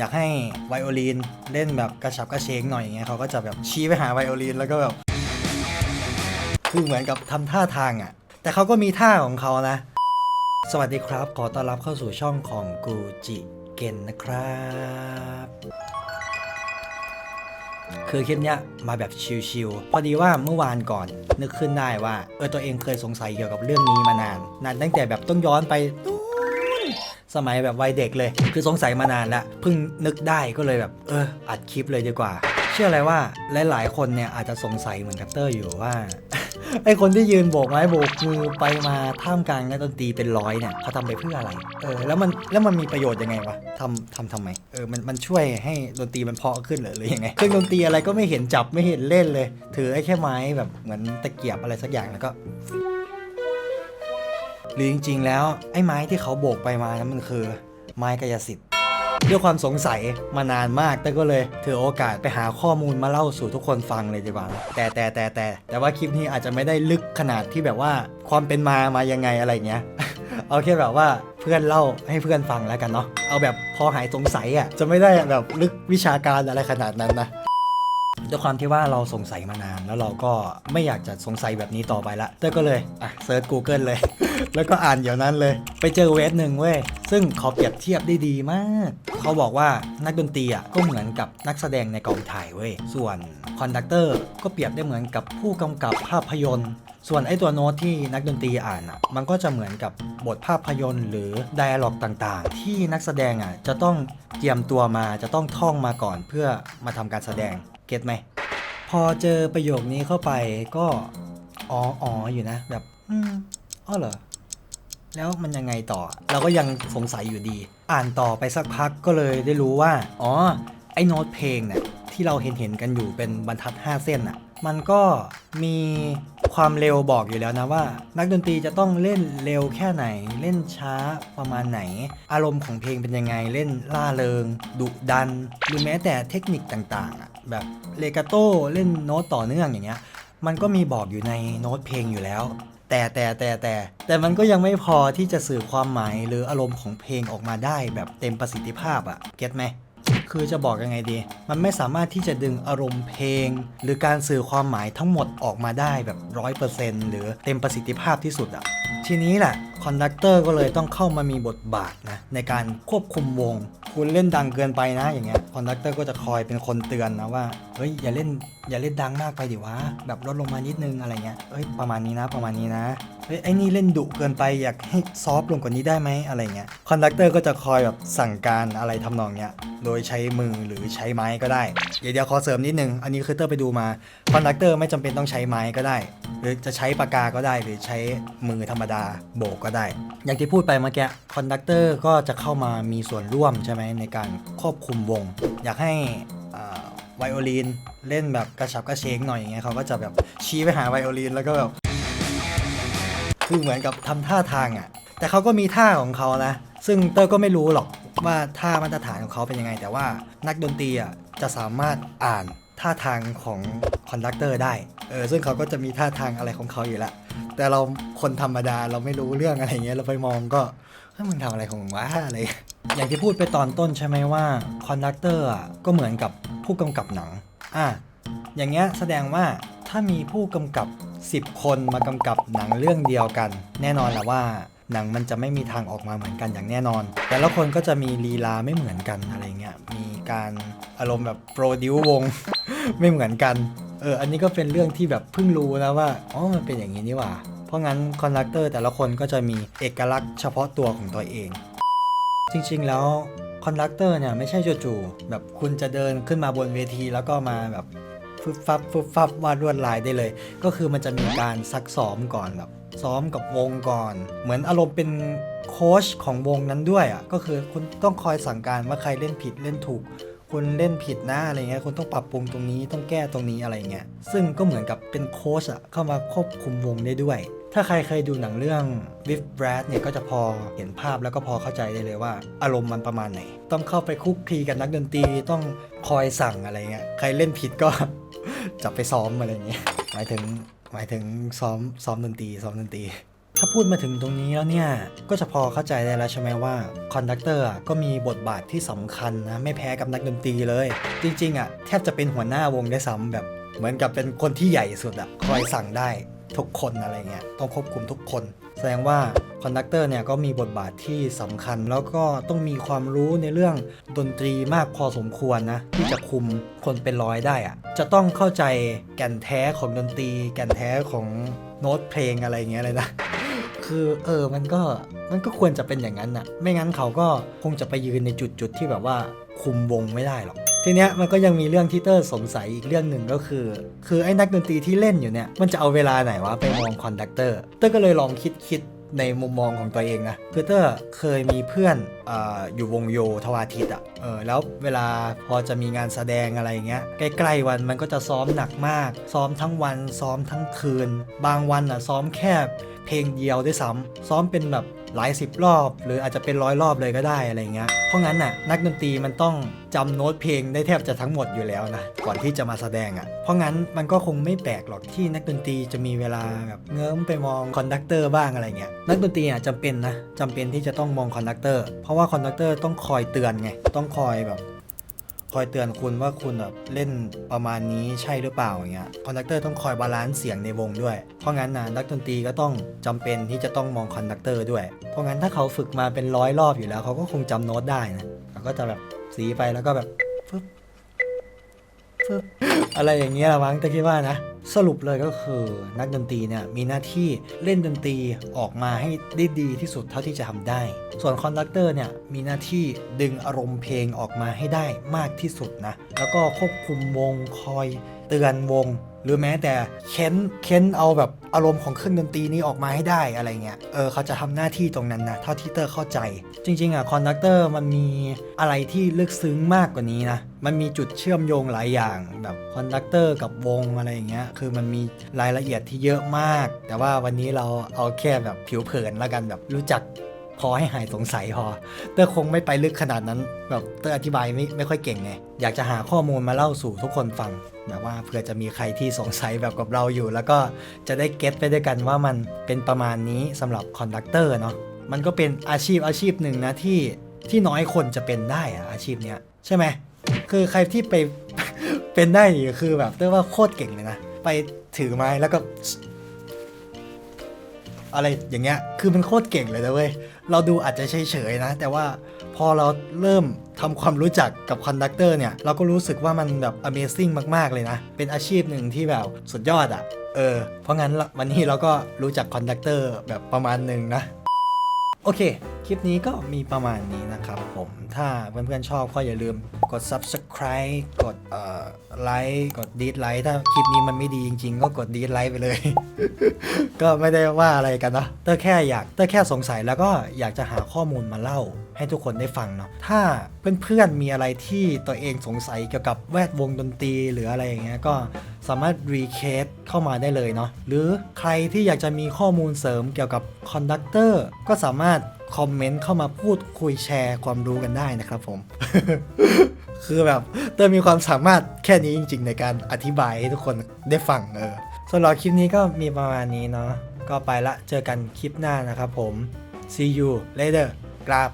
อยากให้ไวโอลินเล่นแบบกระฉับกระเฉงหน่อยอย่างเงี้ยเขาก็จะแบบชี้ไปหาไวโอลินแล้วก็แบบคือเหมือนกับทำท่าทางอะ แต่เขาก็มีท่าของเขานะ สวัสดีครับ ขอต้อนรับเข้าสู่ช่องของกูจิเกนนะครับ คือคลิปเนี้ยมาแบบชิลๆ พอดีว่าเมื่อวานก่อน นึกขึ้นได้ว่า เออตัวเองเคยสงสัยเกี่ยวกับเรื่องนี้มานานนานตั้งแต่แบบต้องย้อนไปนู สมัยแบบวัยเด็กเลย คือสงสัยมานานละเพิ่งนึกได้ก็เลยแบบเอออัดคลิปเลยดีกว่า เชื่ออะไรว่าหลายๆ คนเนี่ยอาจจะสงสัยเหมือนกับเตอร์อยู่ว่าไอคนที่ยืนโบกไม้โบกมือไปมาท่ามกลางนักดนตรีเป็นร้อยเนี่ยเขาทำไปเพื่ออะไร เออแล้วมันแล้วมันมีประโยชน์ยังไงวะทำทำทำไมเออมันมันช่วยให้ดนตรีมันเพาะขึ้นเหรอหรือยังไงเครื่องดนตรีอะไรก็ไม่เห็นจับไม่เห็นเล่นเลย ถือไอ้แค่ไม้แบบเหมือนตะเกียบอะไรสักอย่างแล้วก็ หรือจริงๆ แล้วไอ้ไม้ที่เขาโบกไปมานั้นมันคือ ไม้กายสิทธิ์ด้วยความสงสัยมานานมาก แต่ก็เลยถือโอกาสไปหาข้อมูลมาเล่าสู่ทุกคนฟังเลยดีกว่าแต่แต่แต่แต่แต่ว่าคลิปนี้อาจจะไม่ได้ลึกขนาดที่แบบว่าความเป็นมามายังไงอะไรเงี้ย เอาแค่แบบว่าเพื่อนเล่าให้เพื่อนฟังแล้วกันเนาะเอาแบบพอหายสงสัยอะจะไม่ได้แบบลึกวิชาการอะไรขนาดนั้นนะ ด้วยความที่ว่าเราสงสัยมานาน แล้วเราก็ไม่อยากจะสงสัยแบบนี้ต่อไปละเต้ยก็เลยอะเซิร์ช Google เลย แล้วก็อ่านเดี๋ยวนั้นเลย ไปเจอเว็บหนึ่งเว้ยซึ่งเขาเปรียบเทียบได้ดีมาก เขาบอกว่านักดนตรีอะก็เหมือนกับนักแสดงในกองถ่ายเว้ยส่วนคอนดักเตอร์ก็เปรียบได้เหมือนกับผู้กำกับภาพยนตร์ส่วนไอ้ตัวโน้ตที่นักดนตรีอ่านอะ มันก็จะเหมือนกับบทภาพยนตร์หรือไดอะล็อกต่างๆ ที่นักแสดงอะจะต้องเตรียมตัวมาจะต้องท่องมาก่อนเพื่อมาทำการแสดง เก็ตไหม พอเจอประโยคนี้เข้าไปก็อ๋ออ๋ออยู่นะ แบบอืมอ๋อเหรอ แล้วมันยังไงต่อ เราก็ยังสงสัยอยู่ดี อ่านต่อไปสักพักก็เลยได้รู้ว่า อ๋อ ไอ้โน้ตเพลงเนี่ยที่เราเห็นเห็นๆกันอยู่เป็นบรรทัด 5 เส้นอะ มันก็มี ความเร็วบอกอยู่แล้วนะว่า นักดนตรีจะต้องเล่นเร็วแค่ไหน เล่นช้าประมาณไหน อารมณ์ของเพลงเป็นยังไงเล่นล่าเริง ดุดัน หรือแม้แต่เทคนิคต่างๆ แบบเลกาโต้เล่นโน้ตต่อเนื่องอย่างเงี้ยมันก็มีบอกอยู่ในโน้ตเพลงอยู่แล้ว แต่แต่แต่แต่แต่มันก็ยังไม่พอที่จะสื่อความหมายหรืออารมณ์ของเพลงออกมาได้แบบเต็มประสิทธิภาพอะเก็ตไหม คือจะบอกยังไงดี มันไม่สามารถที่จะดึงอารมณ์เพลง หรือการสื่อความหมายทั้งหมดออกมาได้แบบร้อยเปอร์เซ็นต์หรือเต็มประสิทธิภาพที่สุดอะทีนี้แหละคอนดักเตอร์ก็เลยต้องเข้ามามีบทบาทนะในการควบคุมวง คุณเล่นดังเกินไปนะอย่างเงี้ยคอนดักเตอร์ก็จะคอยเป็นคนเตือนนะว่าเฮ้ยอย่าเล่นอย่าเล่นดังมากไปดิวะแบบลดลงมานิดนึงอะไรเงี้ยเอ้ยประมาณนี้นะประมาณนี้นะ ฮ้ยไอ้นี่เล่นดุเกินไปอยากให้ซอฟลงกว่านี้ได้ไหมอะไรเงี้ยคอนดักเตอร์ก็จะคอยแบบสั่งการอะไรทำนองเนี้ยโดยใช้มือหรือใช้ไม้ก็ได้เดี๋ยวเดี๋ยวขอเสริมนิดนึง อันนี้คือเตอร์ไปดูมาคอนดักเตอร์ไม่จำเป็นต้องใช้ไม้ก็ได้ หรือจะใช้ปากกาก็ได้ หรือใช้มือธรรมดาโบกก็ได้ อย่างที่พูดไปเมื่อกี้คอนดักเตอร์ก็จะเข้ามามีส่วนร่วมใช่ไหมในการควบคุมวง อยากให้ไวโอลินเล่นแบบกระฉับกระเฉงหน่อยอย่างเงี้ยเขาก็จะแบบชี้ไปหาไวโอลินแล้วก็แบบ คือเหมือนกับทำท่าทางอะ แต่เขาก็มีท่าของเขานะ ซึ่งเตอร์ก็ไม่รู้หรอกว่าท่ามาตรฐานของเขาเป็นยังไง แต่ว่านักดนตรีอะจะสามารถอ่านท่าทางของคอนดักเตอร์ได้ เออ ซึ่งเขาก็จะมีท่าทางอะไรของเขาอยู่ล้วแต่เราคนธรรมดาเราไม่รู้เรื่องอะไรเงี้ย เราไปมองก็เฮ้ยมึงทำอะไรของมึงวะอะไร อย่างที่พูดไปตอนต้นใช่ไหมว่าคอนดักเตอร์อะก็เหมือนกับผู้กำกับหนัง อะ อย่างเงี้ยแสดงว่าถ้ามีผู้กำกับ 10 คนมากำกับหนังเรื่องเดียวกัน แน่นอนแหละว่าหนังมันจะไม่มีทางออกมาเหมือนกันอย่างแน่นอน แต่ละคนก็จะมีลีลาไม่เหมือนกันอะไรเงี้ย มีการอารมณ์แบบโปรดิววง ไม่เหมือนกัน เออ อันนี้ก็เป็นเรื่องที่แบบเพิ่งรู้นะว่า อ๋อ มันเป็นอย่างนี้นี่หว่า เพราะงั้นคอนดักเตอร์แต่ละคนก็จะมีเอกลักษณ์เฉพาะตัวของตัวเอง จริงๆ แล้วคอนดักเตอร์เนี่ยไม่ใช่จู่ๆแบบคุณจะเดินขึ้นมาบนเวทีแล้วก็มาแบบ ฟึบฟับฟึบฟับวาดลวดลายได้เลย ก็คือมันจะมีการซักซ้อมก่อนแบบซ้อมกับวงก่อน เหมือนอารมณ์เป็นโค้ชของวงนั้นด้วยอะก็คือคุณต้องคอยสั่งการว่าใครเล่นผิดเล่นถูกคุณเล่นผิดนะอะไรเงี้ยคุณต้องปรับปรุงตรงนี้ต้องแก้ตรงนี้อะไรเงี้ยซึ่งก็เหมือนกับเป็นโค้ชอะเข้ามาควบคุมวงได้ด้วย ถ้าใครเคยดูหนังเรื่อง With Brad เนี่ยก็จะพอเห็นภาพแล้วก็พอเข้าใจได้เลยว่า อารมณ์มันประมาณไหน ต้องเข้าไปคุกคีกับนักดนตรีต้องคอยสั่งอะไรเงี้ยใครเล่นผิดก็ จับไปซ้อมอะไรเงี้ยหมายถึงหมายถึงซ้อมซ้อมดนตรีซ้อมดนตรีถ้าพูดมาถึงตรงนี้แล้วเนี่ย ก็จะพอเข้าใจได้แล้วใช่ไหมว่าคอนดักเตอร์ก็มีบทบาทที่สำคัญนะ ไม่แพ้กับนักดนตรีเลย จริงๆอะแทบจะเป็นหัวหน้าวงได้ซ้ำแบบ เหมือนกับเป็นคนที่ใหญ่สุดอะคอยสั่งได้ทุกคนอะไรเงี้ยต้องควบคุมทุกคน แสดงว่าคอนดักเตอร์เนี่ยก็มีบทบาทที่สำคัญ แล้วก็ต้องมีความรู้ในเรื่องดนตรีมากพอสมควรนะ ที่จะคุมคนเป็นร้อยได้อะจะต้องเข้าใจแก่นแท้ของดนตรี แก่นแท้ของโน้ตเพลงอะไรเงี้ยเลยนะ คือเออมันก็มันก็ควรจะเป็นอย่างนั้นน่ะไม่งั้นเขาก็คงจะไปยืนในจุดจุดๆที่แบบว่าคุมวงไม่ได้หรอก ทีเนี้ยมันก็ยังมีเรื่องที่เตอร์สงสัยอีกเรื่องหนึ่งก็คือ คือไอ้นักดนตรีที่เล่นอยู่เนี่ยมันจะเอาเวลาไหนวะไปมองคอนดักเตอร์เตอร์ก็เลยลองคิดคิดในมุมมองของตัวเองนะคือเตอร์เคยมีเพื่อน อยู่วงโยทวาทิตอะเออแล้วเวลาพอจะมีงานแสดงอะไรอย่างเงี้ยใกล้ๆวันมันก็จะซ้อมหนักมาก ซ้อมทั้งวันซ้อมทั้งคืน บางวันอะซ้อมแค่เพลงเดียวด้วยซ้ำซ้อมเป็นแบบหลายสิบรอบ หรืออาจจะเป็นร้อยรอบเลยก็ได้อะไรเงี้ยเพราะงั้นน่ะนักดนตรีมันต้องจำโน้ตเพลงได้แทบจะทั้งหมดอยู่แล้วนะก่อนที่จะมาแสดงอะเพราะงั้นมันก็คงไม่แปลกหรอกที่นักดนตรีจะมีเวลาแบบเงิมไปมองคอนดักเตอร์บ้างอะไรเงี้ยนักดนตรีอะจำเป็นนะจำเป็นที่จะต้องมองคอนดักเตอร์เพราะว่าว่าคอนดักเตอร์ต้องคอยเตือนไง ต้องคอยแบบ คอยเตือนคุณว่าคุณแบบเล่นประมาณนี้ใช่หรือเปล่าอย่างเงี้ย คอนดักเตอร์ต้องคอยบาลานซ์เสียงในวงด้วย เพราะงั้นนะนักดนตรีก็ต้องจำเป็นที่จะต้องมองคอนดักเตอร์ด้วย เพราะงั้นถ้าเขาฝึกมาเป็นร้อยรอบอยู่แล้ว เขาก็คงจำโน้ตได้นะเขาก็จะแบบสีไปแล้วก็แบบ อะไรอย่างเงี้ยละมั้งแต่คิดว่านะ สรุปเลยก็คือนักดนตรีเนี่ยมีหน้าที่เล่นดนตรีออกมาให้ได้ดีที่สุดเท่าที่จะทำได้ ส่วนคอนดักเตอร์เนี่ยมีหน้าที่ดึงอารมณ์เพลงออกมาให้ได้มากที่สุดนะ แล้วก็ควบคุมวงคอย เตือนวง หรือแม้แต่เค้นเค้นเอาแบบอารมณ์ของเครื่องดนตรีนี้ออกมาให้ได้อะไรเงี้ยเออเขาจะทำหน้าที่ตรงนั้นนะเท่าที่เตอร์เข้าใจ จริง ๆอะคอนดักเตอร์มันมีอะไรที่ลึกซึ้งมากกว่านี้นะมันมีจุดเชื่อมโยงหลายอย่างแบบคอนดักเตอร์กับวงอะไรอย่างเงี้ยคือมันมีรายละเอียดที่เยอะมาก แต่ว่าวันนี้เราเอาแค่แบบผิวเผินแล้วกันแบบรู้จัก พอให้หายสงสัยพอเตอร์คงไม่ไปลึกขนาดนั้นแบบเตอร์อธิบายไม่ไม่ค่อยเก่งไงอยากจะหาข้อมูลมาเล่าสู่ทุกคนฟังแบบว่าเผื่อจะมีใครที่สงสัยแบบกับเราอยู่ แล้วก็จะได้เก็ตไปด้วยกันว่ามันเป็นประมาณนี้สำหรับคอนดักเตอร์เนาะมันก็เป็นอาชีพอาชีพหนึ่งนะที่ที่น้อยคนจะเป็นได้อะอาชีพเนี้ยใช่ไหมคือใครที่ไปเป็นได้นี่คือแบบเตอร์ว่าโคตรเก่งเลยนะ ไปถือไม้แล้วก็ อะไรอย่างเงี้ย คือมันโคตรเก่งเลยนะเว้ย เราดูอาจจะเฉยๆนะ แต่ว่าพอเราเริ่มทำความรู้จักกับคอนดักเตอร์เนี่ย เราก็รู้สึกว่ามันแบบ Amazing มากๆเลยนะ เป็นอาชีพหนึ่งที่แบบสุดยอดอะ่ะ เออ เพราะงั้นวันนี้เราก็รู้จักคอนดักเตอร์แบบประมาณหนึ่งนะ โอเค คลิปนี้ก็มีประมาณนี้นะครับผม ถ้าเพื่อนๆชอบก็อย่าลืมกด subscribe กดเอ่อไลค์ กดดีดไลค์ ถ้าคลิปนี้มันไม่ดีจริง ๆ ก็กดดีดไลค์ไปเลย ก็ไม่ได้ว่าอะไรกันนะเตอร์แค่อยากเตอร์แค่สงสัยแล้วก็อยากจะหาข้อมูลมาเล่าให้ทุกคนได้ฟังเนาะ ถ้าเพื่อนๆมีอะไรที่ตัวเองสงสัยเกี่ยวกับแวดวงดนตรีหรืออะไรอย่างเงี้ยก็ สามารถรีเคสเข้ามาได้เลยเนาะหรือใครที่อยากจะมีข้อมูลเสริมเกี่ยวกับคอนดักเตอร์ก็สามารถคอมเมนต์เข้ามาพูดคุยแชร์ความรู้กันได้นะครับผม คือแบบเตอร์มีความสามารถแค่นี้จริง ๆ ในการอธิบายให้ทุกคนได้ฟังเออสำหรับคลิปนี้ก็มีประมาณนี้เนาะก็ไปละเจอกันคลิปหน้านะครับผม see you later กราบ